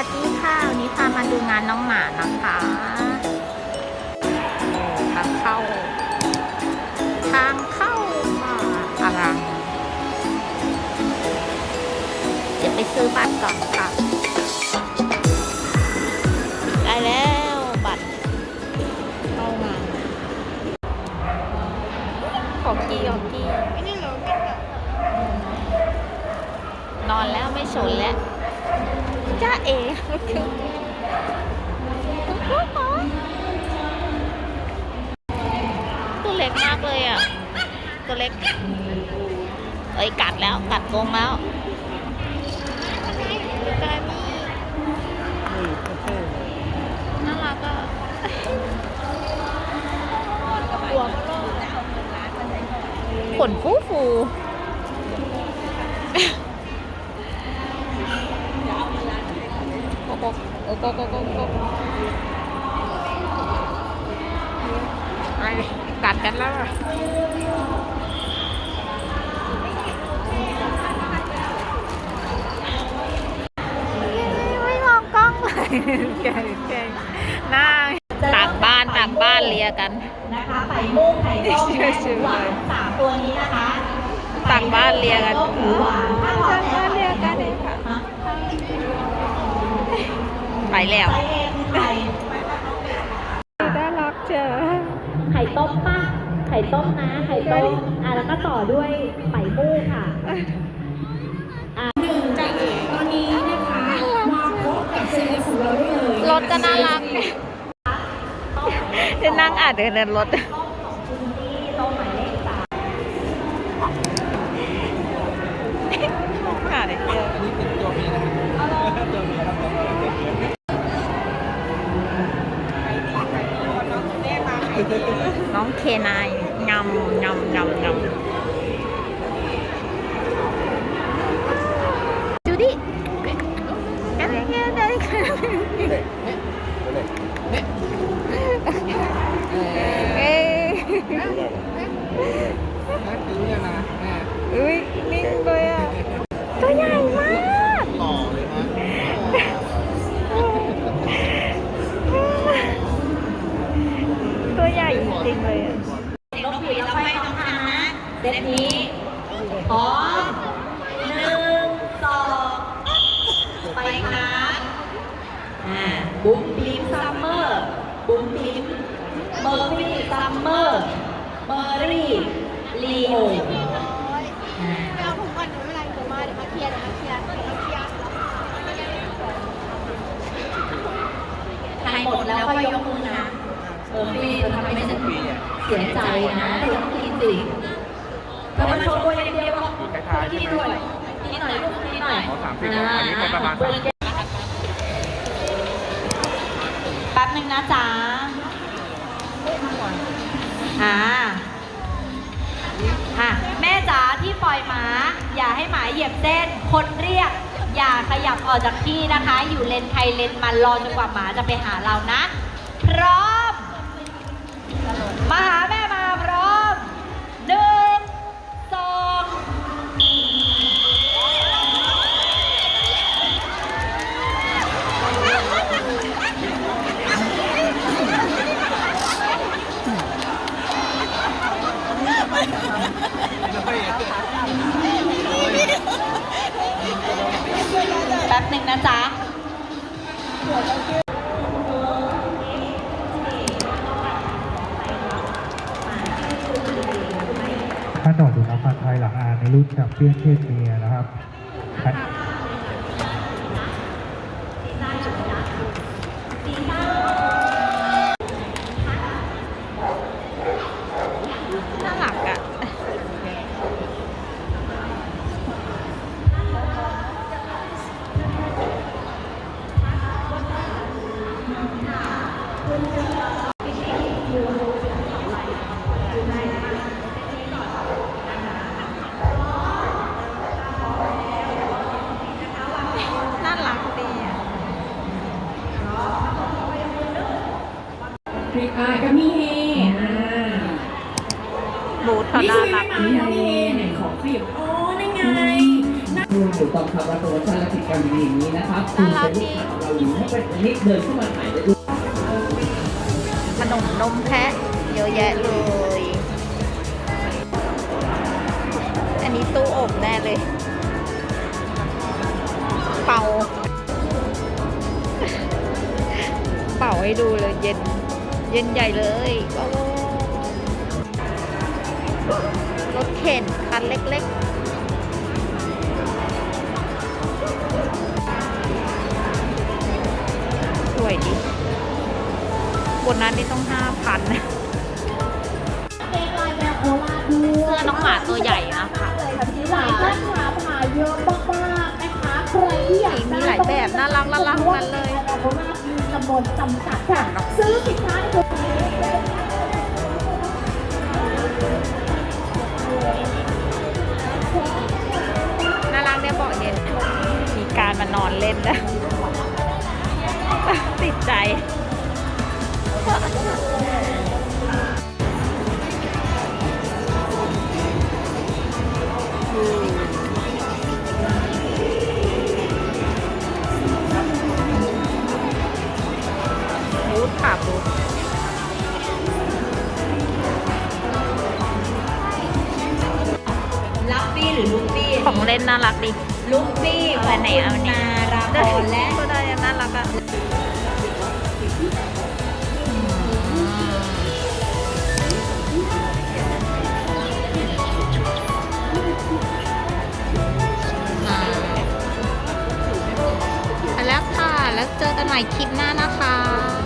วัสดีค่ะ วันนี้พามาดูงานน้องหมานะคะโอ้ทางเข้า ทางเข้าป่าอลังเดี๋ยวไปซื้อบัตรก่อนค่ะ ได้แล้วบัตรเข้ามาของกี้ของกี้ไม่ได้ร้องกันอะนอนแล้วไม่สนแล้ว จ้าเอ๋ตัวเล็กมากเลยอะ ตัวเล็ก เอ้ยกัดแล้วกัดกรงแล้วกายมีน่ารักอะหัวขนฟูฟู โกโกโกโกโกโกโกไปกัดกันแล้วอะไม่มองกล้องเลยแกแกหน้าต่างบ้านต่างบ้านเลียกันนะคะไข่มุกไข่ต้มและชื่อหวานสามตัวนี้นะคะต่างบ้านเลียกันต้มหรือหวานถ้าหวานต่างบ้านเลียกันเองค่ะ ไปแล้วไข่เองคือไข่น่ารักเจอไข่ต้มป่ะ ไข่ต้มนะ ไข่ต้ม อะแล้วก็ต่อด้วยไข่มุกค่ะรถก็น่ารักจะนั่งอ่านเดินเดินรถค่ะเด็กเจอ น้องเคนายงำงำงำงำจูดี้กันเงี้ยได้ค่ะเอ้ยอุ้ยนิ่งเลยอะตัวใหญ่ จริงๆเลยอะนกหวีดแล้วไปน้องหาเซตนี้พร้อมหนึ่งสองไปครับอ่าบุ้มบลิมซัมเมอร์บุ้มบลิมเมอร์ฟี่ซัมเมอร์เมอร์รี่ลีโออ่าไปเอาถุงก่อนเดี๋ยวไม่เป็นไรเดี๋ยวมาเดี๋ยวมาเคลียร์เดี๋ยวมาเคลียร์เดี๋ยวมาเคลียร์ใครหมดแล้วก็ยกมือนะ เออพี่เธอทำให้ฉันเสียใจนะเธอต้องกินสิเธอมาโชว์ตัวอย่างเดียวก็กินด้วยกินหน่อยลูกกินหน่อยอ๋อ30ครับอันนี้เป็นประมาณแป๊บหนึ่งนะจ๊ะอ่าอะแม่จ๋าที่ปล่อยหมาอย่าให้หมาเหยียบเส้น คนเรียก อย่าขยับออกจากที่นะคะ อยู่เลนใครเลนมันรอจนกว่าหมาจะไปหาเรานะ พร้อม มาหาแม่ ถ้าต่อดูนักพันไทยหลังอานในรุ่นแชมเปี้ยนเพศเมียนะครับน่ารักอะ อ่าก็มีเฮอ่าบูธเขานี่น่าคือรัไม่กมาดีก็มีเฮไหนขอขยับอ๋อนั่นไงรวมถึงต้องครับรับโปรโมชั่นและกิจกรรมดีๆอย่างนี้นะครับคุณเป็นลูกค้าของเราอยู่ถ้าเป็นอันนี้เดินเข้ามาถ่ายได้ด้วยขนมนมแพะเยอะแยะเลย อันนี้ตู้อบแน่เลย เป่า เป่าให้ดูเลยเย็น เย็นใหญ่เลยโอ้รถเข็นคันเล็กๆ สวยดีบนนั้นนี่ต้องห้าพันนะเค้กลายแบบโอลาดูเสื้อน้องหมาตัวใหญ่นะคะเลยค่ะพี่หลายท่านขาผ่าเยอะมากๆนะคะใครที่อยากได้มีหลายแบบน่ารักน่ารักทั้งนั้นเลยโอลามีจำนวนจำกัดค่ะซื้อสินค้าในตัวนี้น่ารักเนี่ยบอกเย็น มีการมานอนเล่นนะ ค่ะบูธลัฟฟี่หรือลูฟี่ของเล่นน่ารักดีลูฟี่ขอัองนไหนเอาคุณเนี่ยนาราพได้รและก็ได้น่ารักอะอ่าไปแล้วค่ะ แล้วเจอกันใหม่คลิปหน้านะคะ